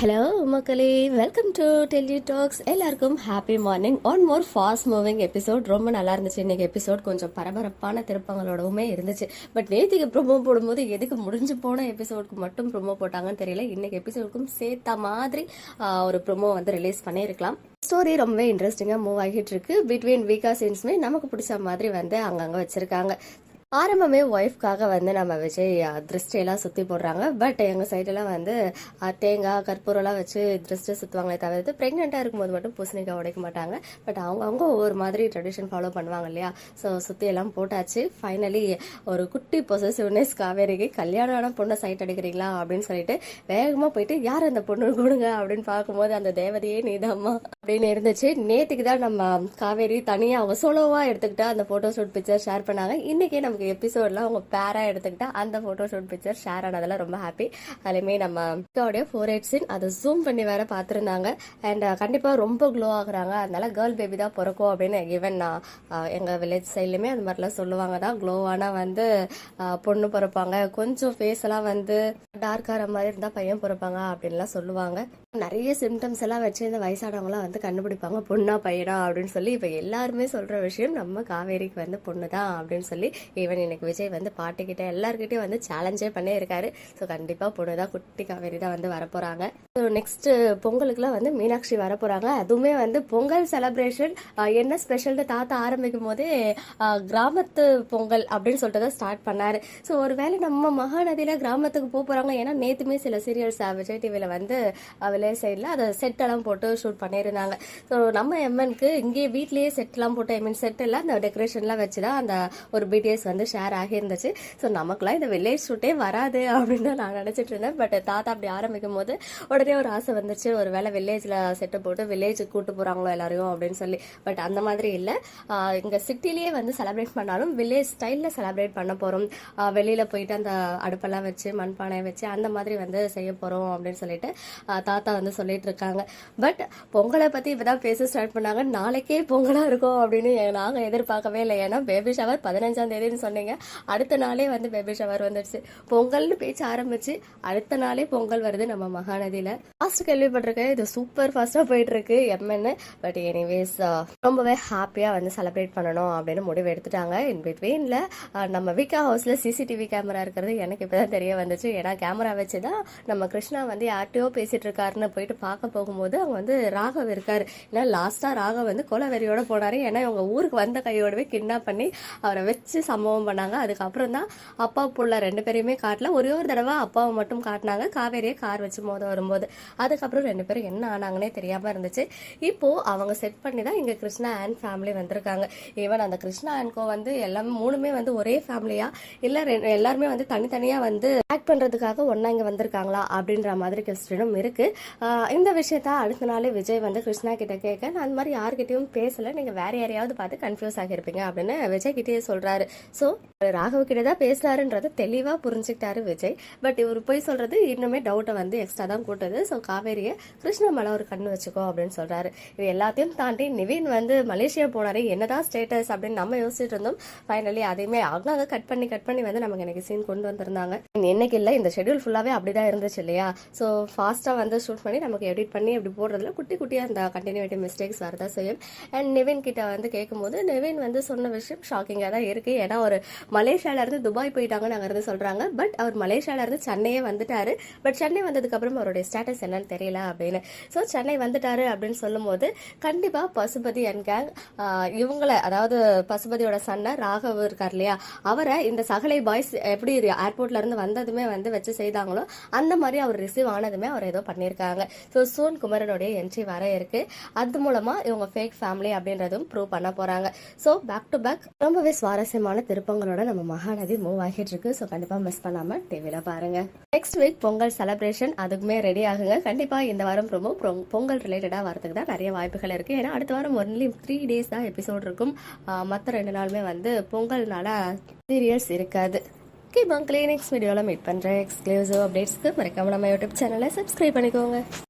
Hello மக்களே welcome to Delhi talks எல்லாருக்கும் happy morning one more fast moving episode ரொம்ப நல்லா இருந்துச்சு. இன்னைக்கு எபிசோட் கொஞ்சம் பரபரப்பான திருப்பங்களோடவுமே இருந்துச்சு. பட் நேத்திக்கு ப்ரொமோ போடும்போது எதுக்கு முடிஞ்சு போன எபிசோடுக்கு மட்டும் ப்ரொமோ போட்டாங்கன்னு தெரியல. இன்னைக்கு எபிசோடுக்கும் சேர்த்த மாதிரி ஒரு ப்ரொமோ வந்து ரிலீஸ் பண்ணியிருக்கலாம். ஸ்டோரி ரொம்ப இன்ட்ரெஸ்டிங்காக மூவ் ஆகிட்டு இருக்கு. பிட்வீன் வீக்கா சீன்ஸுமே நமக்கு பிடிச்ச மாதிரி வந்து அங்கங்கே வச்சிருக்காங்க. ஆரம்பமே ஒய்ஃப்காக வந்து நம்ம விஜய் திருஷ்டியெல்லாம் சுற்றி போடுறாங்க. பட் எங்கள் சைடெல்லாம் வந்து தேங்காய் கற்பூரம்லாம் வச்சு திருஷ்டி சுற்றுவாங்களே தவிர்த்து ப்ரெக்னெண்ட்டாக இருக்கும்போது மட்டும் பூசணிக்காய் உடைக்க மாட்டாங்க. பட் அவங்கவுங்க ஒவ்வொரு மாதிரி ட்ரெடிஷன் ஃபாலோ பண்ணுவாங்க இல்லையா? ஸோ சுற்றி எல்லாம் போட்டாச்சு. ஃபைனலி ஒரு குட்டி பொசசிவ்னஸ் காவேரிக்கு கல்யாணம் பொண்ணை சைட் அடிக்கிறீங்களா அப்படின்னு சொல்லிட்டு வேகமாக போயிட்டு யார் அந்த பொண்ணு கொடுங்க? அப்படின்னு பார்க்கும்போது அந்த தேவதையே நீதாம்மா. அப்படின்னு இருந்துச்சு. நேற்றுக்கு தான் நம்ம காவேரி தனியாக அவங்க சோலோவாக எடுத்துக்கிட்டு அந்த ஃபோட்டோ ஷூட் பிக்சர் ஷேர் பண்ணாங்க. இன்றைக்கே நம்ம நமக்கு எபிசோடில் அவங்க பேராக எடுத்துக்கிட்டா அந்த ஃபோட்டோ ஷூட் பிக்சர் ஷேர் ஆனதெல்லாம் ரொம்ப ஹாப்பி அதுலேயுமே நம்ம அக்காவுடைய ஃபோர் எயிட் சீன் அதை ஜூம் பண்ணி வேற பார்த்துருந்தாங்க. அண்ட் கண்டிப்பாக ரொம்ப க்ளோ ஆகுறாங்க. அதனால கேர்ள் பேபி தான் பிறக்கும் அப்படின்னு ஈவன் எங்கள் வில்லேஜ் சைட்லையுமே அது மாதிரிலாம் சொல்லுவாங்க. தான் க்ளோவானா வந்து பொண்ணு பிறப்பாங்க. கொஞ்சம் ஃபேஸ் எல்லாம் வந்து டார்க் ஆகிற மாதிரி இருந்தால் பையன் பிறப்பாங்க அப்படின்லாம் சொல்லுவாங்க. நிறைய சிம்டம்ஸ் எல்லாம் வச்சு இந்த வயசானவங்களாம் வந்து கண்டுபிடிப்பாங்க. பொண்ணா பையனா அப்படின்னு சொல்லி இப்போ எல்லாருமே சொல்கிற விஷயம் நம்ம காவேரிக்கு வந்து பொண்ணு தான் அப்படின்னு சொல்லி ஈவன் எனக்கு விஜய் வந்து பாட்டுக்கிட்ட எல்லாருக்கிட்டையும் வந்து சேலஞ்சே பண்ணே இருக்காரு ஸோ கண்டிப்பாக பொண்ணு தான் குட்டி காவேரி தான் வந்து வரப்போகிறாங்க ஸோ நெக்ஸ்ட் பொங்கலுக்குலாம் வந்து மீனாட்சி வரப்போகிறாங்க அதுவுமே வந்து பொங்கல் செலப்ரேஷன் என்ன ஸ்பெஷல்னு தாத்தா ஆரம்பிக்கும் போதே கிராமத்து பொங்கல் அப்படின்னு சொல்லிட்டு தான் ஸ்டார்ட் பண்ணாரு. ஸோ ஒருவேளை நம்ம மகாநதியில கிராமத்துக்கு போக போகிறாங்க ஏன்னா நேற்றுமே சில சீரியல்ஸ் விஜய் டிவியில் வந்து அஹ், சைடில் அதை செட்டெல்லாம் போட்டு ஷூட் பண்ணியிருந்தாங்க. ஸோ நம்ம எம்என்க்கு இங்கேயே வீட்லேயே செட்லாம் போட்டு ஐ மீன் செட் எல்லாம் அந்த டெக்கரேஷன்லாம் வச்சு தான் அந்த ஒரு பிடிஎஸ் வந்து ஷேர் ஆகியிருந்துச்சு. ஸோ நமக்குலாம் இந்த வில்லேஜ் ஷூட்டே வராது அப்படின்னு தான் நான் நினச்சிட்டு இருந்தேன். பட் தாத்தா அப்படி ஆரம்பிக்கும் போது உடனே ஒரு ஆசை வந்துச்சு ஒரு வேளை வில்லேஜில் செட்டு போட்டு வில்லேஜுக்கு கூட்டு போகிறாங்களோ எல்லாரையும் அப்படின்னு சொல்லி. பட் அந்த மாதிரி இல்லை. இங்கே சிட்டிலேயே வந்து செலப்ரேட் பண்ணாலும் வில்லேஜ் ஸ்டைலில் செலப்ரேட் பண்ண போகிறோம் வெளியில் போயிட்டு அந்த அடுப்பெல்லாம் வச்சு மண்பானை வச்சு அந்த மாதிரி வந்து செய்ய போகிறோம் அப்படின்னு சொல்லிட்டு தாத்தா வந்து சொல்லிட்டு இருக்காங்க. பட் பொங்கலை பற்றி இப்போ தான் பேச ஸ்டார்ட் பண்ணாங்க. நாளைக்கே பொங்கலாக இருக்கும் அப்படின்னு நாங்கள் எதிர்பார்க்கவே இல்லை. ஏன்னா பேபி ஷவர் பதினஞ்சாம் தேதின்னு சொன்னீங்க. அடுத்த நாளே வந்து பேபி ஷவர் வந்துடுச்சு பொங்கல்னு பேச்சு ஆரம்பிச்சு அடுத்த நாளே பொங்கல் வருது நம்ம மகாநதியில். ஃபாஸ்ட் கேள்விப்பட்டிருக்கேன். இது சூப்பர் ஃபாஸ்ட்டாக போயிட்டு இருக்கு எம்என்னு பட் எனிவேஸ் ரொம்பவே ஹாப்பியாக வந்து செலிப்ரேட் பண்ணணும் அப்படின்னு முடிவு எடுத்துட்டாங்க. இன் பிட்வீனில் நம்ம விகா ஹவுஸில் சிசிடிவி கேமரா இருக்கிறது எனக்கு இப்போ தான் தெரிய வந்துச்சு. ஏன்னா கேமரா வச்சு தான் நம்ம கிருஷ்ணா வந்து யார்ட்டையோ பேசிட்டு இருக்காருன்னு போயிட்டு பார்க்க போகும்போது அவங்க வந்து ராகவ் இருக்காரு. ஏன்னா லாஸ்ட்டாக ராகவ் வந்து கொலவெறியோட போனாரு. ஏன்னா இவங்க ஊருக்கு வந்த கையோடவே கிட்னாப் பண்ணி அவரை வச்சு சம்பவம் பண்ணாங்க. அதுக்கப்புறம் தான் அப்பா புள்ள ரெண்டு பேரையுமே காட்டல. ஒரே ஒரு தடவை அப்பாவை மட்டும் காட்டினாங்க. காவேரியை கார் வச்சு மோத வரும்போது. அதுக்கப்புறம் ரெண்டு பேரும் என்ன ஆனாங்கன்னே தெரியாம இருந்துச்சு. இப்போ அவங்க செட் பண்ணி தான் இங்க கிருஷ்ணா அண்ட் ஃபேமிலி வந்திருக்காங்க. ஈவன் அந்த கிருஷ்ணா அண்ட் கோ வந்து எல்லாமே மூணுமே வந்து ஒரே ஃபேமிலியா இல்ல எல்லாருமே வந்து தனித்தனியா வந்து ஆக்ட் பண்றதுக்காக ஒன்றா இங்க வந்திருக்காங்களா? அப்படின்ற மாதிரி கொஸ்டினும் இருக்கு. இந்த விஷயத்த அடுத்த நாளே விஜய் வந்து கிருஷ்ணா கிட்ட கேட்க நான் அந்த மாதிரி யார்கிட்டயும் பேசல. நீங்க வேற யாரையாவது பார்த்து கன்ஃபியூஸ் ஆகியிருப்பீங்க. அப்படின்னு விஜய் கிட்டேயே சொல்றாரு. ஸோ ராகவ் கிட்ட தான் பேசுறாருன்றத தெளிவா புரிஞ்சுக்கிட்டாரு விஜய். பட் இவர் போய் சொல்றது இன்னுமே டவுட்டை வந்து எக்ஸ்ட்ரா தான் கூட்டுது. ஸோ காவேரியை கிருஷ்ணமலை ஒரு கண்ணு வச்சுக்கோ அப்படின்னு சொல்றாரு. இது எல்லாத்தையும் தாண்டி நிவின் வந்து மலேசியா போனாரு என்னதான் ஸ்டேட்டஸ் அப்படின்னு நம்ம யோசிச்சுட்டு இருந்தோம். ஃபைனலி அதையுமே அவங்க கட் பண்ணி கட் பண்ணி வந்து நமக்கு எனக்கு சீன் கொண்டு வந்திருந்தாங்க. இன்னைக்கு இல்லை இந்த ஷெட்யூல் ஃபுல்லாவே அப்படிதான் இருந்துச்சு இல்லையா? ஸோ ஃபாஸ்டா வந்து ஷூட் பண்ணி நமக்கு எடிட் பண்ணி அப்படி போடுறதுல குட்டி குட்டியா அந்த கண்டினியூட்டி மிஸ்டேக்ஸ் வரதான் செய்யும். அண்ட் நிவின் கிட்ட வந்து கேட்கும்போது நிவின் வந்து சொன்ன விஷயம் ஷாக்கிங்காக தான் இருக்கு. ஏன்னா ஒரு மலேசியாவிலேருந்து துபாய் போயிட்டாங்கன்னு அங்கேருந்து இருந்து பட் அவர் மலேசியாவிலேருந்து சென்னையே வந்துட்டாரு. பட் சென்னை வந்ததுக்கப்புறம் அவருடைய ஸ்டேட்டஸ் என்னன்னு தெரியல அப்படின்னு. ஸோ சென்னை வந்துட்டாரு அப்படின்னு சொல்லும்போது கண்டிப்பாக பசுபதி அண்ட் கேங் இவங்கள அதாவது பசுபதியோட சன்னை ராகவ் இருக்கார் இல்லையா? அவரை இந்த சகலை பாய்ஸ் எப்படி ஏர்போர்ட்லேருந்து வந்ததுமே வந்து வச்சு செய்தாங்களோ அந்த மாதிரி அவர் ரிசீவ் ஆனதுமே அவர் ஏதோ பண்ணியிருக்காங்க. ஸோ சூன் குமரனுடைய என்ட்ரி வர இருக்கு. அது மூலமாக இவங்க ஃபேக் ஃபேமிலி அப்படின்றதும் ப்ரூவ் பண்ண போகிறாங்க ஸோ பேக் டு பேக் ரொம்பவே சுவாரஸ்யமான பொங்கலோட நம்ம மகாநதி மூவ் ஆகிட்டு இருக்கு ஸோ கண்டிப்பாக மிஸ் பண்ணாமல் டிவியில் பாருங்க. நெக்ஸ்ட் வீக் பொங்கல் செலிப்ரேஷன் அதுக்குமே ரெடி ஆகுங்க. கண்டிப்பாக இந்த வாரம் ரொம்ப பொங்கல் ரிலேட்டடாக வரதுக்கு தான் நிறைய வாய்ப்புகள் இருக்கு. ஏன்னா அடுத்த வாரம் ஒன்லி த்ரீ டேஸ் தான் எபிசோட் இருக்கும். மற்ற ரெண்டு நாளுமே வந்து பொங்கல்னால சீரியல்ஸ் இருக்காது. ஓகே பங்களே நெக்ஸ்ட் வீடியோவில் மீட் பண்ணுறேன் எக்ஸ்க்ளூசிவ் அப்டேட்ஸ்க்கு மறக்காம நம்ம யூடியூப் சேனலை சப்ஸ்கிரைப் பண்ணிக்கோங்க.